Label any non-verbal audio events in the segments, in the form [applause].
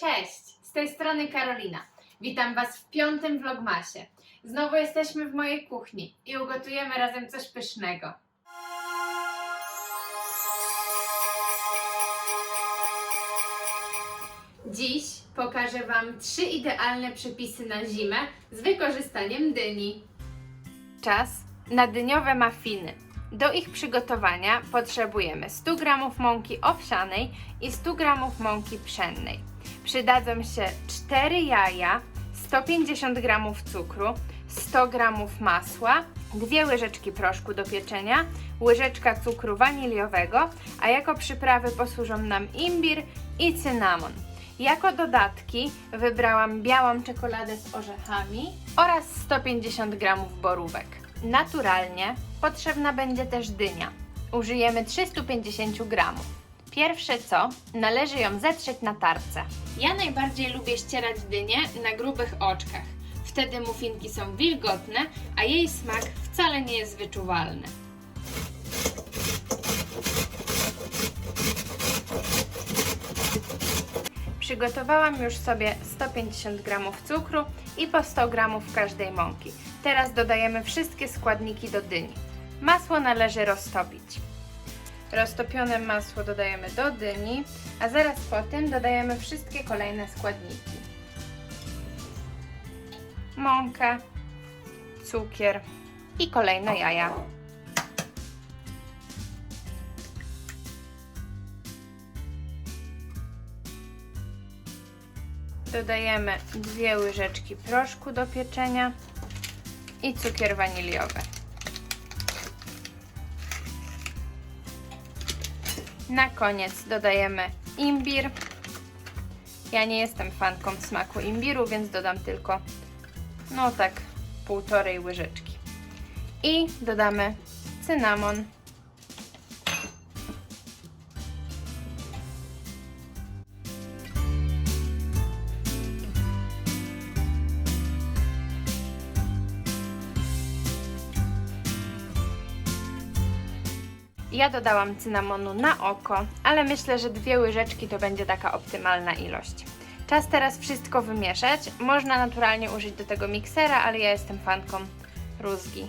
Cześć, z tej strony Karolina. Witam Was w piątym vlogmasie. Znowu jesteśmy w mojej kuchni i ugotujemy razem coś pysznego. Dziś pokażę Wam trzy idealne przepisy na zimę z wykorzystaniem dyni. Czas na dyniowe muffiny. Do ich przygotowania potrzebujemy 100 g mąki owsianej i 100 g mąki pszennej. Przydadzą się 4 jaja, 150 g cukru, 100 g masła, 2 łyżeczki proszku do pieczenia, łyżeczka cukru waniliowego, a jako przyprawy posłużą nam imbir i cynamon. Jako dodatki wybrałam białą czekoladę z orzechami oraz 150 g borówek. Naturalnie potrzebna będzie też dynia. Użyjemy 350 g. Pierwsze co, należy ją zetrzeć na tarce. Ja najbardziej lubię ścierać dynię na grubych oczkach. Wtedy muffinki są wilgotne, a jej smak wcale nie jest wyczuwalny. Przygotowałam już sobie 150 g cukru i po 100 g każdej mąki. Teraz dodajemy wszystkie składniki do dyni. Masło należy roztopić. Roztopione masło dodajemy do dyni, a zaraz po tym dodajemy wszystkie kolejne składniki. Mąkę, cukier i kolejne jaja. Dodajemy dwie łyżeczki proszku do pieczenia i cukier waniliowy. Na koniec dodajemy imbir. Ja nie jestem fanką smaku imbiru, więc dodam tylko no tak półtorej łyżeczki. I dodamy cynamon. Ja dodałam cynamonu na oko, ale myślę, że dwie łyżeczki to będzie taka optymalna ilość. Czas teraz wszystko wymieszać. Można naturalnie użyć do tego miksera, ale ja jestem fanką rózgi.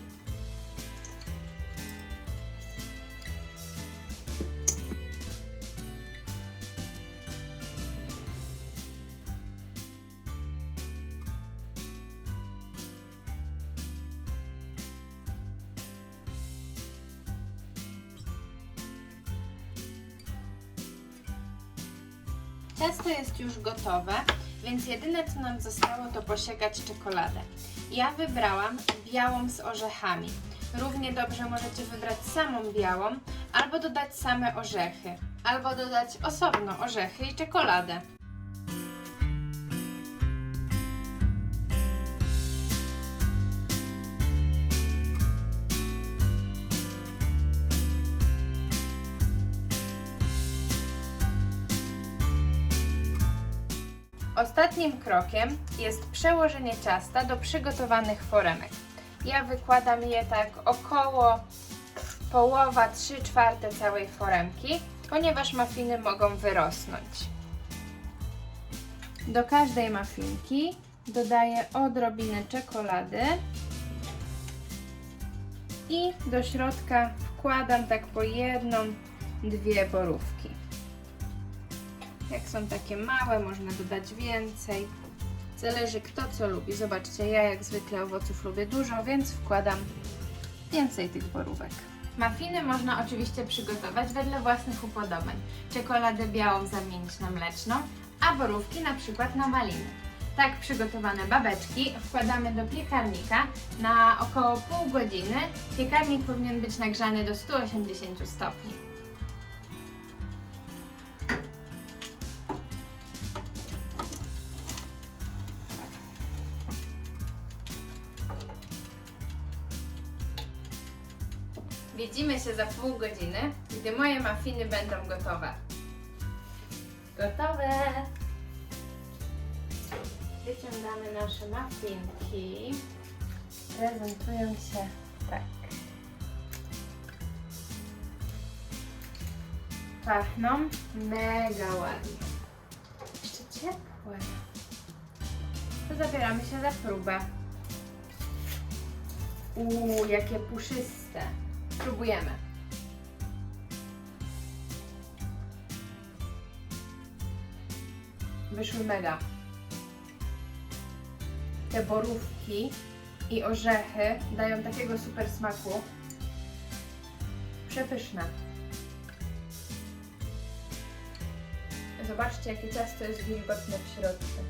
Ciasto jest już gotowe, więc jedyne co nam zostało to posiekać czekoladę. Ja wybrałam białą z orzechami. Równie dobrze możecie wybrać samą białą, albo dodać same orzechy, albo dodać osobno orzechy i czekoladę. Ostatnim krokiem jest przełożenie ciasta do przygotowanych foremek. Ja wykładam je tak około połowa, 3 czwarte całej foremki, ponieważ mafiny mogą wyrosnąć. Do każdej mafinki dodaję odrobinę czekolady i do środka wkładam tak po jedną, dwie borówki. Jak są takie małe, można dodać więcej. Zależy kto co lubi. Zobaczcie, ja jak zwykle owoców lubię dużo, więc wkładam więcej tych borówek. Mafiny można oczywiście przygotować wedle własnych upodobań. Czekoladę białą zamienić na mleczną, a borówki na przykład na maliny. Tak przygotowane babeczki wkładamy do piekarnika na około pół godziny. Piekarnik powinien być nagrzany do 180 stopni. Widzimy się za pół godziny, gdy moje muffiny będą gotowe. Gotowe! Wyciągamy nasze muffinki. Prezentują się tak. Pachną mega ładnie. Jeszcze ciepło. zabieramy się za próbę. Uuu, jakie puszyste. Próbujemy. Wyszły mega. Te borówki i orzechy dają takiego super smaku. Przepyszne. Zobaczcie, jakie ciasto jest wilgotne w środku.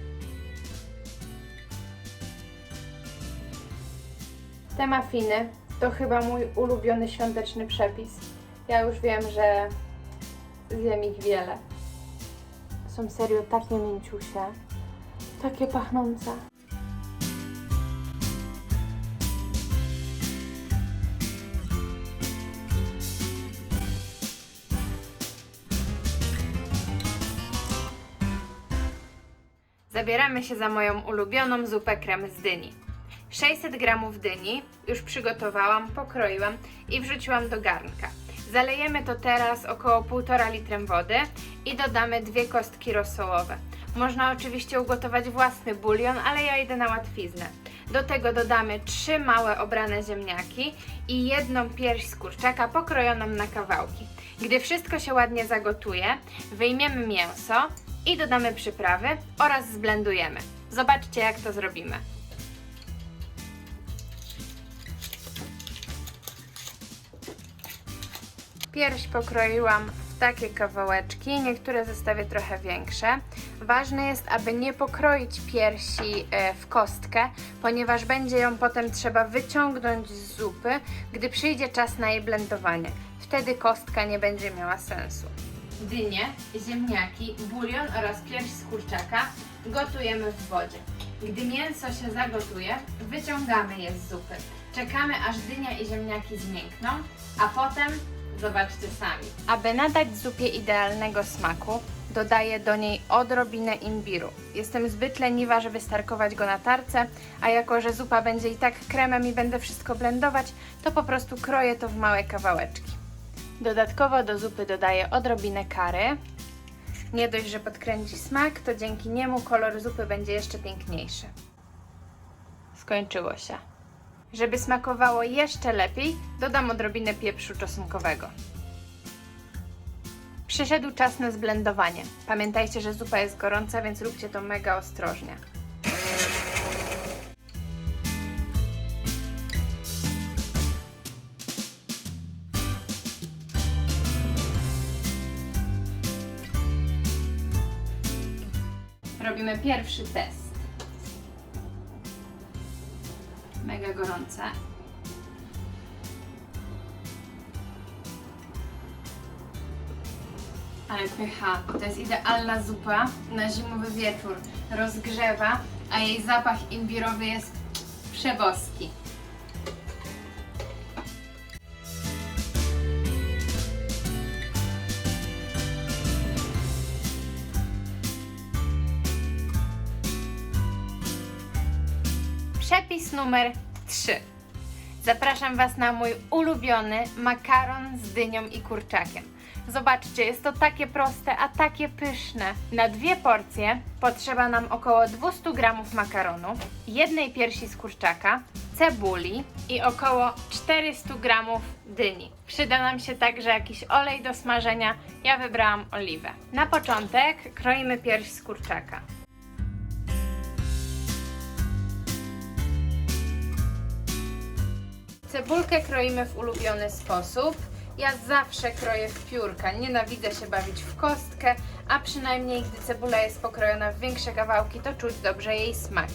Te mafiny to chyba mój ulubiony świąteczny przepis. Ja już wiem, że zjem ich wiele. Są serio takie mięciusie, takie pachnące. Zabieramy się za moją ulubioną zupę krem z dyni. 600 gramów dyni już przygotowałam, pokroiłam i wrzuciłam do garnka. Zalejemy to teraz około 1,5 litrem wody i dodamy dwie kostki rosołowe. Można oczywiście ugotować własny bulion, ale ja idę na łatwiznę. Do tego dodamy trzy małe obrane ziemniaki i jedną pierś z kurczaka pokrojoną na kawałki. Gdy wszystko się ładnie zagotuje, wyjmiemy mięso i dodamy przyprawy oraz zblendujemy. Zobaczcie jak to zrobimy. Pierś pokroiłam w takie kawałeczki, niektóre zostawię trochę większe. Ważne jest, aby nie pokroić piersi e, w kostkę, ponieważ będzie ją potem trzeba wyciągnąć z zupy, gdy przyjdzie czas na jej blendowanie. Wtedy kostka nie będzie miała sensu. Dynie, ziemniaki, bulion oraz pierś z kurczaka gotujemy w wodzie. Gdy mięso się zagotuje, wyciągamy je z zupy. Czekamy aż dynia i ziemniaki zmiękną, a potem zobaczcie sami. Aby nadać zupie idealnego smaku, dodaję do niej odrobinę imbiru. Jestem zbyt leniwa, żeby starkować go na tarce, a jako, że zupa będzie i tak kremem i będę wszystko blendować, to po prostu kroję to w małe kawałeczki. Dodatkowo do zupy dodaję odrobinę kary. Nie dość, że podkręci smak, to dzięki niemu kolor zupy będzie jeszcze piękniejszy. Skończyło się. Żeby smakowało jeszcze lepiej, dodam odrobinę pieprzu czosnkowego. Przyszedł czas na zblendowanie. Pamiętajcie, że zupa jest gorąca, więc róbcie to mega ostrożnie. Robimy pierwszy test. Mega gorące. Ale pycha, to jest idealna zupa na zimowy wieczór. Rozgrzewa, a jej zapach imbirowy jest przeboski. Przepis numer 3. Zapraszam Was na mój ulubiony makaron z dynią i kurczakiem. Zobaczcie, jest to takie proste, a takie pyszne. Na dwie porcje potrzeba nam około 200 g makaronu, jednej piersi z kurczaka, cebuli i około 400 g dyni. Przyda nam się także jakiś olej do smażenia. Ja wybrałam oliwę. Na początek kroimy pierś z kurczaka. Cebulkę kroimy w ulubiony sposób. Ja zawsze kroję w piórka. Nienawidzę się bawić w kostkę, a przynajmniej gdy cebula jest pokrojona w większe kawałki, to czuć dobrze jej smak.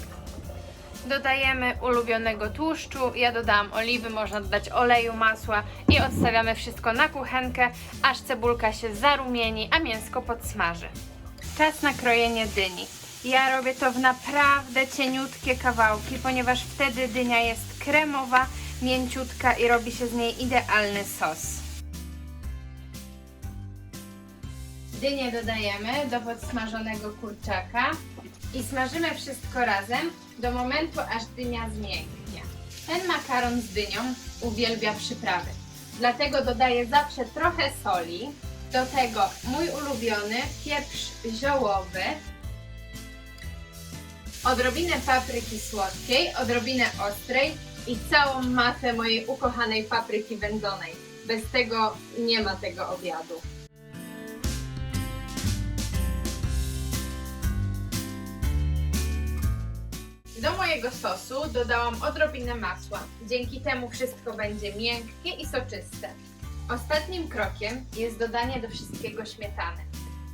Dodajemy ulubionego tłuszczu. Ja dodałam oliwy, można dodać oleju, masła i odstawiamy wszystko na kuchenkę, aż cebulka się zarumieni, a mięsko podsmaży. Czas na krojenie dyni. Ja robię to w naprawdę cieniutkie kawałki, ponieważ wtedy dynia jest kremowa, mięciutka i robi się z niej idealny sos. Dynię dodajemy do podsmażonego kurczaka i smażymy wszystko razem do momentu, aż dynia zmięknie. Ten makaron z dynią uwielbia przyprawy, dlatego dodaję zawsze trochę soli, do tego mój ulubiony pieprz ziołowy, odrobinę papryki słodkiej, odrobinę ostrej i całą masę mojej ukochanej papryki wędzonej. Bez tego nie ma tego obiadu. Do mojego sosu dodałam odrobinę masła. Dzięki temu wszystko będzie miękkie i soczyste. Ostatnim krokiem jest dodanie do wszystkiego śmietany.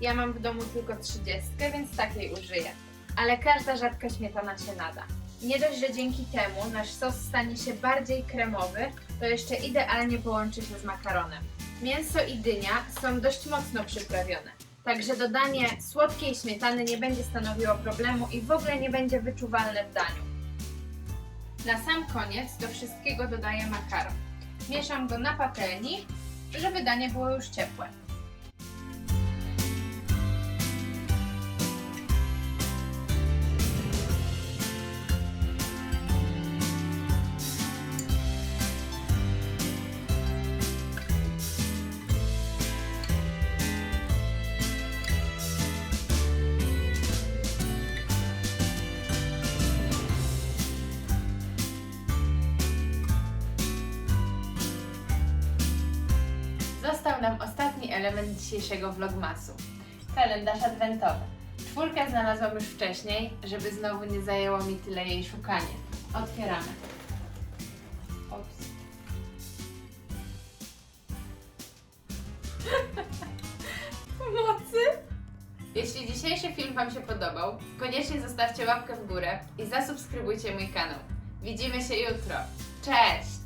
Ja mam w domu tylko 30, więc takiej użyję. Ale każda rzadka śmietana się nada. Nie dość, że dzięki temu nasz sos stanie się bardziej kremowy, to jeszcze idealnie połączy się z makaronem. Mięso i dynia są dość mocno przyprawione, także dodanie słodkiej śmietany nie będzie stanowiło problemu i w ogóle nie będzie wyczuwalne w daniu. Na sam koniec do wszystkiego dodaję makaron. Mieszam go na patelni, żeby danie było już ciepłe. Został nam ostatni element dzisiejszego vlogmasu. Kalendarz adwentowy. Czwórkę znalazłam już wcześniej, żeby znowu nie zajęło mi tyle jej szukanie. Otwieramy. Ops. [laughs] Pomocy! Jeśli dzisiejszy film Wam się podobał, koniecznie zostawcie łapkę w górę i zasubskrybujcie mój kanał. Widzimy się jutro. Cześć!